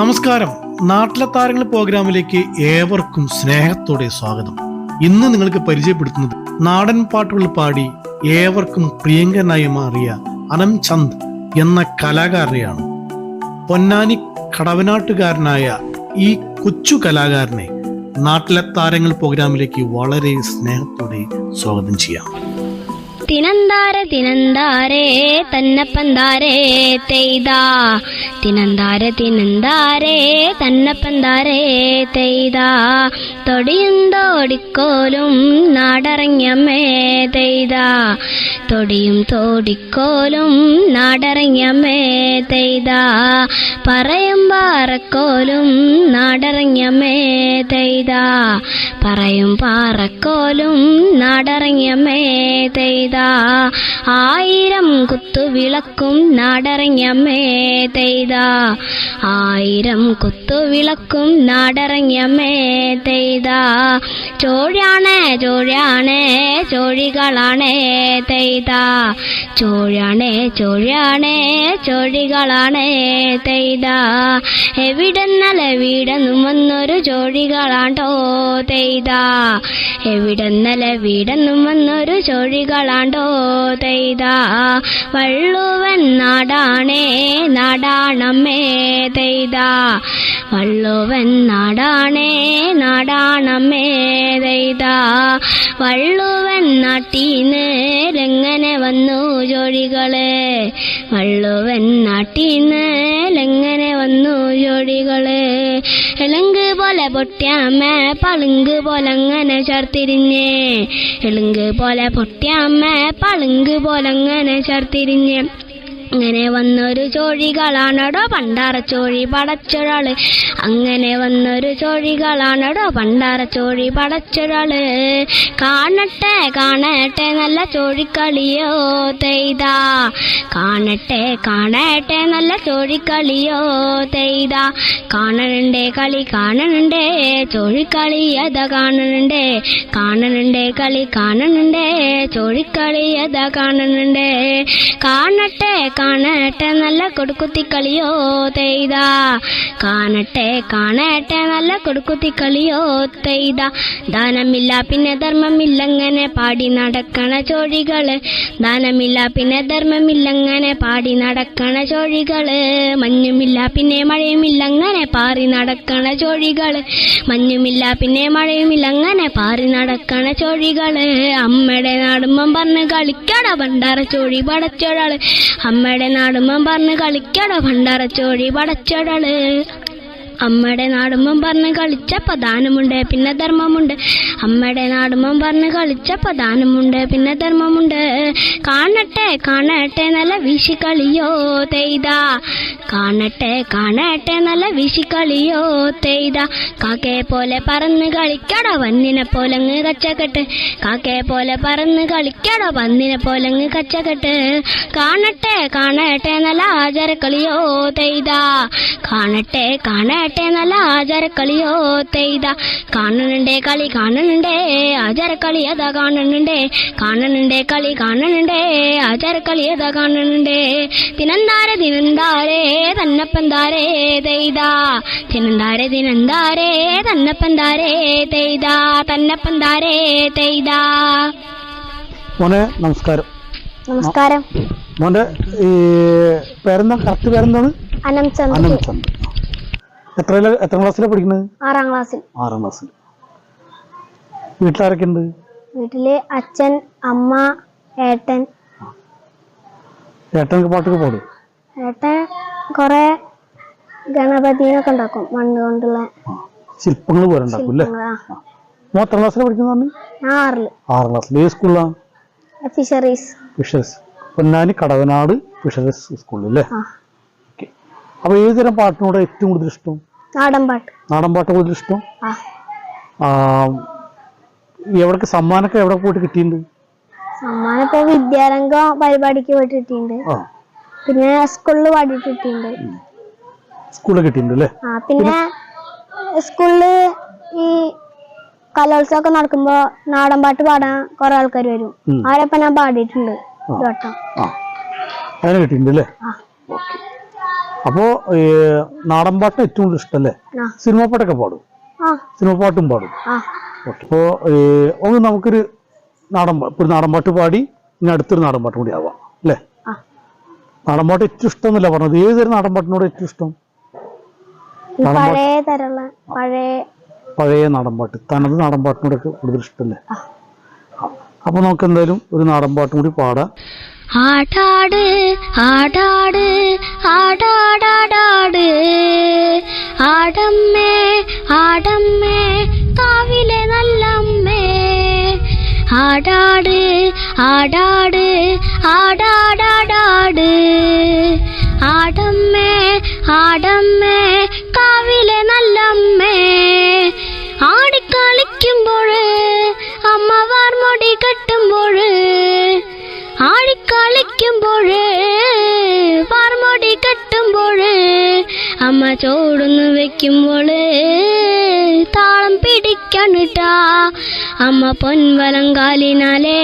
നമസ്കാരം. നാട്ടിലെ താരങ്ങൾ പ്രോഗ്രാമിലേക്ക് ഏവർക്കും സ്നേഹത്തോടെ സ്വാഗതം. ഇന്ന് നിങ്ങൾക്ക് പരിചയപ്പെടുത്തുന്നത് നാടൻ പാട്ടുകൾ പാടി ഏവർക്കും പ്രിയങ്കനായി മാറിയ അനംചന്ദ് എന്ന കലാകാരനെയാണ്. പൊന്നാനി കടവനാട്ടുകാരനായ ഈ കൊച്ചു കലാകാരനെ നാട്ടിലെ താരങ്ങൾ പ്രോഗ്രാമിലേക്ക് വളരെ സ്നേഹത്തോടെ സ്വാഗതം ചെയ്യാം. തിനന്താരെ തിനന്താരേ തന്നപ്പന്താരേ തെയ്താ. തിനന്താര തിനന്താരേ തന്നപ്പന്താരേ തെയ്താ. തൊടിയും തോടിക്കോലും നാടറങ്ങിയമ്മേ തെയ്താ. തൊടിയും തോടിക്കോലും നാടറങ്ങമ്മേ തെയ്താ. പറയും പാറക്കോലും നാടറങ്ങമ്മേ തെയ്താ. പറയും പാറക്കോലും നാടറങ്ങിയമ്മേ തെയ്താ ആയിരം കുത്തുവിളക്കും നാടറങ്ങിയമ്മേ തെയ്താ ആയിരം കുത്തുവിളക്കും നാടറങ്ങിയമ്മേ തെയ്താ ചോഴാണ് ചോഴാണ് ചോഴികളാണ് തെയ്താ. ചോഴാണ് ചോഴാണ് ചോഴികളാണ് തെയ്താ. എവിടെന്നല്ല എവിടെന്നും വന്നൊരു ചോഴികളാണ്ടോ തെയ്താ. എവിടെന്നല്ല വീടെന്നും വന്നൊരു ചോഴികളാണ്ടോ തെയ്താ. വള്ളുവൻ നാടാണേ നാടാണമ്മേ തെയ്താ. വള്ളുവൻ നാടാണേ നാടാണമ്മേ വള്ളുവൻ നാട്ടീന്ന് ലെങ്ങനെ വന്നു ജോഡികളെ? വള്ളുവൻ നാട്ടീന്ന് ലെങ്ങനെ വന്നു ജോഡികളെ? എളുങ്ക് പോലെ പൊട്ടിയാമ്മ പളുങ്ക് പോലെ അങ്ങനെ ചേർത്തിരിഞ്ഞേ. എളുങ്ക് പോലെ പൊട്ടിയാമ്മ പളുങ്ക് പോലെ അങ്ങനെ ചേർത്തിരിഞ്ഞ്. അങ്ങനെ വന്നൊരു ചോഴികളാണടോ പണ്ടാറച്ചോഴി പടച്ചൊരാൾ. അങ്ങനെ വന്നൊരു ചോഴികളാണടോ പണ്ടാറച്ചോഴി പടച്ചൊരാൾ. കാണട്ടെ കാണട്ടെ നല്ല ചോഴിക്കളിയോ തെയ്താ. കാണട്ടെ കാണട്ടെ നല്ല ചോഴിക്കളിയോ തെയ്താ. കാണണുണ്ടേ കളി കാണണുണ്ടേ. ചോഴിക്കളി അതാ കാണണുണ്ടേ. കാണണുണ്ടേ കളി കാണണുണ്ടേ. ചോഴിക്കളി അതാ കാണണുണ്ടേ. കാണട്ടെ കാണട്ടെ നല്ല കൊടുക്കുത്തി കളിയോ തെയ്താ. കാണട്ടെ കാണട്ടെ നല്ല കൊടുക്കുത്തി കളിയോ തെയ്താ. ദാനമില്ല പിന്നെ ധർമ്മമില്ലങ്ങനെ പാടി നടക്കണ ചോഴികൾ. ദാനമില്ല പിന്നെ ധർമ്മമില്ലങ്ങനെ പാടി നടക്കണ ചോഴികൾ. മഞ്ഞുമില്ല പിന്നെ മഴയുമില്ലങ്ങനെ പാറി നടക്കണ ചോഴികൾ. മഞ്ഞുമില്ല പിന്നെ മഴയുമില്ലങ്ങനെ പാറി നടക്കണ ചോഴികൾ. അമ്മയുടെ നാടുമ്പം പറഞ്ഞ് കളിക്കട ഭണ്ടാര ചോഴി പടച്ചോടാൾ അമ്മയുടെ നാടുമ്പം പറഞ്ഞ് കളിക്കട ഭണ്ടാര ചോഴി പടച്ചോടാൾ അമ്മയുടെ നാടുമ്പം പറഞ്ഞ് കളിച്ച പ്രധാനമുണ്ട് പിന്നെ ധർമ്മമുണ്ട്. അമ്മയുടെ നാടുമ്പം പറഞ്ഞ് കളിച്ച പ്രധാനമുണ്ട് പിന്നെ ധർമ്മമുണ്ട്. കാണട്ടെ കാണട്ടെ നല്ല വിഷിക്കളിയോ തെയ്ത. കാണട്ടെ കാണട്ടെ നല്ല വിഷിക്കളിയോ തെയ്ത. കാക്കയെ പോലെ പറന്ന് കളിക്കട വന്നിനെ പോലങ്ങ് കച്ചക്കെട്ട് കാക്കയെ പോലെ പറന്ന് കളിക്കട വന്നിനെ പോലങ്ങ് കച്ചക്കെട്ട് കാണട്ടെ കാണട്ടെ നല്ല ആചാരക്കളിയോ തെയ്ത. കാണട്ടെ കാണട്ടെ നല്ല ആചാരക്കളിയോ തെയ്ത. കാണണുണ്ടേ കളി കാണണുണ്ടേ ആചാരക്കളി അതാ കാണണുണ്ടേ കാണണുണ്ടേ കളി കാണണുണ്ടേ ആചാരക്കളി അതാ കാണണുണ്ടേ തിനന്താരെ തിനന്താരേ തന്നപ്പന്താരേ തെയ്ത. തിനന്താരെ തിനന്താരേ തന്നപ്പന്താരേ തെയ്ത തന്നപ്പന്താരേ തെയ്ത. മോനെ നമസ്കാരം. നമസ്കാരം. മോന്റെ ഈ പേരെന്താ? കറക്റ്റ് പേരെന്താണ്? അനം ചന്ദ്ര അനന്തചന്ദ് എത്ര എത്ര ക്ലാസ്സിലാണ് പഠിക്കുന്നത് ആറാം ക്ലാസ്സിൽ ആറാം ക്ലാസ്സിൽ വീട്ടിലാരൊക്കെ ഉണ്ട് വീട്ടിൽ അച്ഛൻ അമ്മ ഏട്ടൻ. ഏട്ടനൊക്കെ പാട്ടൊക്കെ പാടും ഏട്ടൻ കൊറേ ഗണപതിനൊക്കെ ഉണ്ടാക്കും മണ്ണ് കൊണ്ടുള്ള ശില്പങ്ങൾ പോലെ ഉണ്ടാക്കും അല്ലേ. മോൻ എത്ര ക്ലാസ്സിലാണ് പഠിക്കുന്നത് പറഞ്ഞു? ഞാൻ ആറിൽ. ആറാം ക്ലാസ്സിൽ ഏത് സ്കൂളിലാണ് fisheries. Fisheries. Ponnani Kadavanad fisheries സ്കൂളിൽ അല്ലേ അപ്പൊ ഏതുതരം പാട്ടിനോട് ഏറ്റവും കൂടുതൽ ഇഷ്ടം? നാടൻ പാട്ട് കൂടുതൽ ഇഷ്ടം? എവിടേക്ക് സമ്മാനമൊക്കെ എവിടെ പോയിട്ട് കിട്ടിയിട്ടുണ്ട്? സമ്മാനം ഇപ്പൊ വിദ്യാരംഗം പരിപാടിക്ക് പോയിട്ട് കിട്ടിയിട്ടുണ്ട്. പിന്നെ സ്കൂളിൽ പാടിയിട്ട് കിട്ടിയിട്ടുണ്ട്. സ്കൂളിൽ കിട്ടിയിട്ടുണ്ട് അല്ലേ? ആ പിന്നെ സ്കൂളിൽ ഈ കലോത്സവമൊക്കെ നടക്കുമ്പോ നാടൻ പാട്ട് പാടാൻ കുറെ ആൾക്കാർ വരും. അവരൊപ്പം ഞാൻ പാടിയിട്ടുണ്ട് വട്ടം. ആ. കിട്ടിയിട്ടുണ്ട് അല്ലേ? ആ. അപ്പോ നാടൻ പാട്ടിന് ഏറ്റവും കൂടുതൽ ഇഷ്ടല്ലേ? സിനിമ പാട്ടൊക്കെ പാടും? സിനിമ പാട്ടും പാടും? അപ്പോ ഒന്ന് നമുക്കൊരു നാടൻ ഇപ്പൊ ഒരു നാടൻ പാട്ട് പാടി ഇനി അടുത്തൊരു നാടൻ പാട്ടും കൂടി ആവാം. അല്ലേ? നാടൻ പാട്ട് ഏറ്റവും ഇഷ്ടം എന്നല്ല പറഞ്ഞത്? ഏതൊരു നാടൻ പാട്ടിനോട് ഏറ്റവും ഇഷ്ടം? പഴയ നാടൻ പാട്ട്. തനത് നാടൻ പാട്ടിനോടൊക്കെ കൂടുതൽ ഇഷ്ടല്ലേ. അപ്പൊ നമുക്ക് എന്തായാലും ഒരു നാടൻ പാട്ടും കൂടി പാടാം. ആടാട് ആടാട് ആടാടാടാട്. ആടമ്മേ ആടമ്മേ കാവിലെ നല്ലമ്മേ. ആടാട് ആടാട് ആടാടാടാട്. ആടമ്മേ ആടമ്മേ ചോടുന്നു വെക്കുമ്പോൾ താളം പിടിക്കണിട്ടാ. അമ്മ പൊൻവലം കാലിനാലേ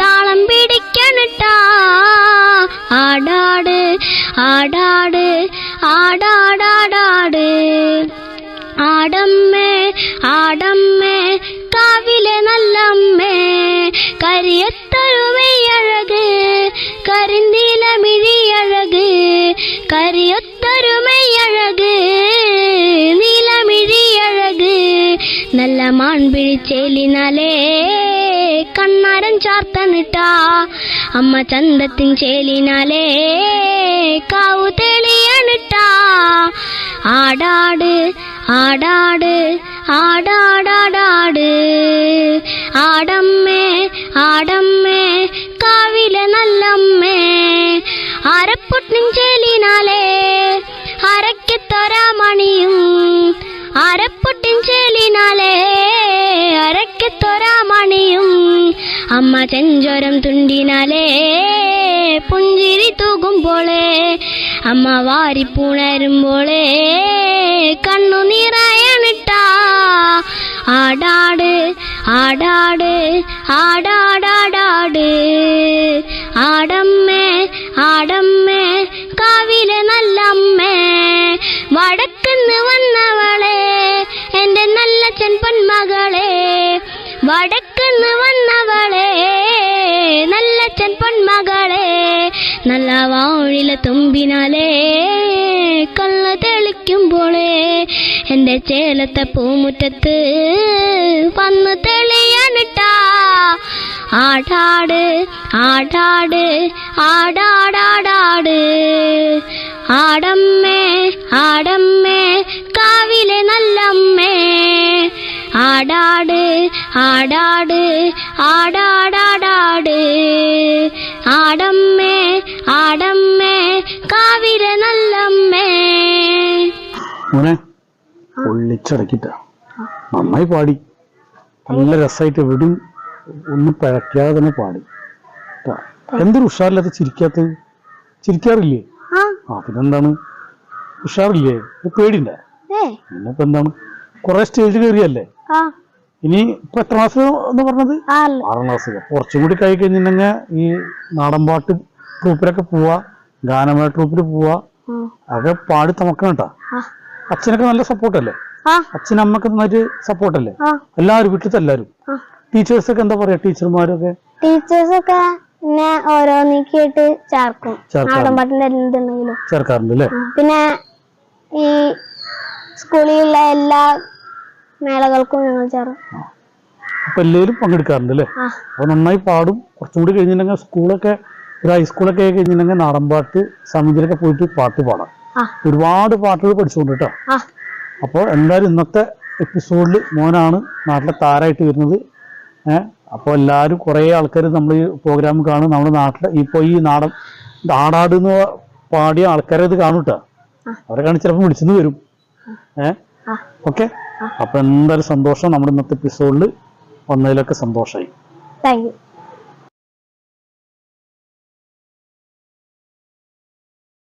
താളം പിടിക്കണിട്ടാ. ആടാട് ആടാട് ആടാടാടാട്. ആടമ്മേ ആടമ്മേ. മാൺപിഴിച്ചേലിനാലേ കണ്ണാരം ചാർത്തനിട്ടാ. അമ്മ ചന്തത്തിൻ ചേലിനാലേ കാവു തെളിയണിട്ടാ. ആടാട് ആടാട് ആടാടാടാട്. ആടമ്മേ ആടമ്മേ കാവിലെ നല്ലമ്മേ. അമ്മ ചെഞ്ചോരം തുണ്ടിനാലേ പുഞ്ചിരി തൂകുമ്പോളേ അമ്മ വാരിപ്പുണരുമ്പോളേ കണ്ണു നിറയണിട്ടാ ആടാട് ആടാട് ആടാടാടാട്. ആടമ്മേ ആടമ്മേ കാവിലെ നല്ലമ്മേ വടക്കുന്ന് വന്നവളെ എന്റെ നല്ല ചെൻ പൊന്മകളെ വടക്കുന്ന് വന്നവളെ നല്ലച്ഛൻ പൊന്മകളെ നല്ല വാഴില തുമ്പിനാലേ കള്ള തെളിക്കുമ്പോളേ എന്റെ ചേലത്തെ പൂമുറ്റത്ത് വന്ന് തെളിയാനിട്ടാ. ആടാട് ആടാട് ആടാടാടാട്. ആടമ്മേ ആടമ്മേ കാവിലെ നല്ലമ്മേ ആടാട് ആടാട് ആടാടാടാട്. ആടമ്മേ ആടമ്മേ കാവിര നല്ലമ്മേ. മോനെ പൊള്ളിച്ചടക്കിട്ട നന്നായി പാടി. നല്ല രസമായിട്ട് എവിടെയും ഒന്നും പഴക്കാതെ തന്നെ പാടി. ട്ടാ. എന്തൊരു ഉഷാറില്ലാത്ത ചിരിക്കാത്ത ചിരിക്കാറില്ലേ? ആ. പിന്നെന്താണ്? ഉഷാറില്ലേ? ഇത് പേടിണ്ട ഏ. പിന്നിപ്പോ എന്താണ്? കുറെ സ്റ്റേജ് കയറിയല്ലേ? ഇനി ഇപ്പൊ എത്ര മാസം എന്ന് പറഞ്ഞത്? ആറാം മാസം കുറച്ചും കൂടി കഴി കഴിഞ്ഞിട്ടുണ്ടെങ്കിൽ ഈ നാടൻപാട്ട് ട്രൂപ്പിലൊക്കെ പോവാ. ഗാനമേള ട്രൂപ്പിൽ പോവാ. അതൊക്കെ പാടി തമക്കണം കേട്ടാ. അച്ഛനൊക്കെ നല്ല സപ്പോർട്ടല്ലേ? അച്ഛനമ്മക്ക് അച്ഛനും അമ്മയ്ക്ക് നന്നായിട്ട് സപ്പോർട്ടല്ലേ? എല്ലാരും എല്ലാവരും വീട്ടിലത്തെ എല്ലാവരും. ആ. ടീച്ചേഴ്സൊക്കെ എന്താ പറയാ? ടീച്ചർമാരൊക്കെ? ഓരോന്നിക്കായിട്ട് ചേർക്കും. നാടൻ പാട്ടിന്റെ എന്തുണ്ടെങ്കിലും ചേർക്കാറുണ്ട് അല്ലേ? പിന്നെ ഈ സ്കൂളിലുള്ള എല്ലാ മേളകൾക്കും ഞങ്ങൾ ചേർന്നു. അപ്പൊ എല്ലാവരും പങ്കെടുക്കാറുണ്ട് അല്ലേ? അപ്പൊ നന്നായി പാടും. കുറച്ചും കൂടി കഴിഞ്ഞിട്ടുണ്ടെങ്കിൽ സ്കൂളൊക്കെ ഒരു ഹൈസ്കൂളൊക്കെ കഴിഞ്ഞിട്ടുണ്ടെങ്കിൽ നാടൻ പാട്ട് സമിതിയിലൊക്കെ പോയിട്ട് പാട്ട് പാടാം. ഒരുപാട് പാട്ടുകൾ പഠിച്ചുകൊണ്ട് കേട്ടോ. അപ്പോൾ എന്തായാലും ഇന്നത്തെ എപ്പിസോഡിൽ മോനാണ്. നാട്ടിലെ താരായിട്ട് വരുന്നത്. ഏഹ് അപ്പോൾ എല്ലാവരും കുറേ ആൾക്കാർ നമ്മൾ ഈ പ്രോഗ്രാം കാണും. നമ്മുടെ നാട്ടിലെ ഇപ്പോൾ ഈ നാടൻ നാടാട് എന്ന് പാടിയ ആൾക്കാരെ ഇത് കാണൂട്ടോ അവരെ കാണി ചിലപ്പോൾ വിളിച്ചെന്ന് വരും. ഏഹ് ഓക്കെ. അപ്പോൾ എന്തായാലും സന്തോഷം. നമ്മുടെ ഇന്നത്തെ എപ്പിസോഡിൽ വന്നതിലൊക്കെ സന്തോഷമായി താങ്ക് യു.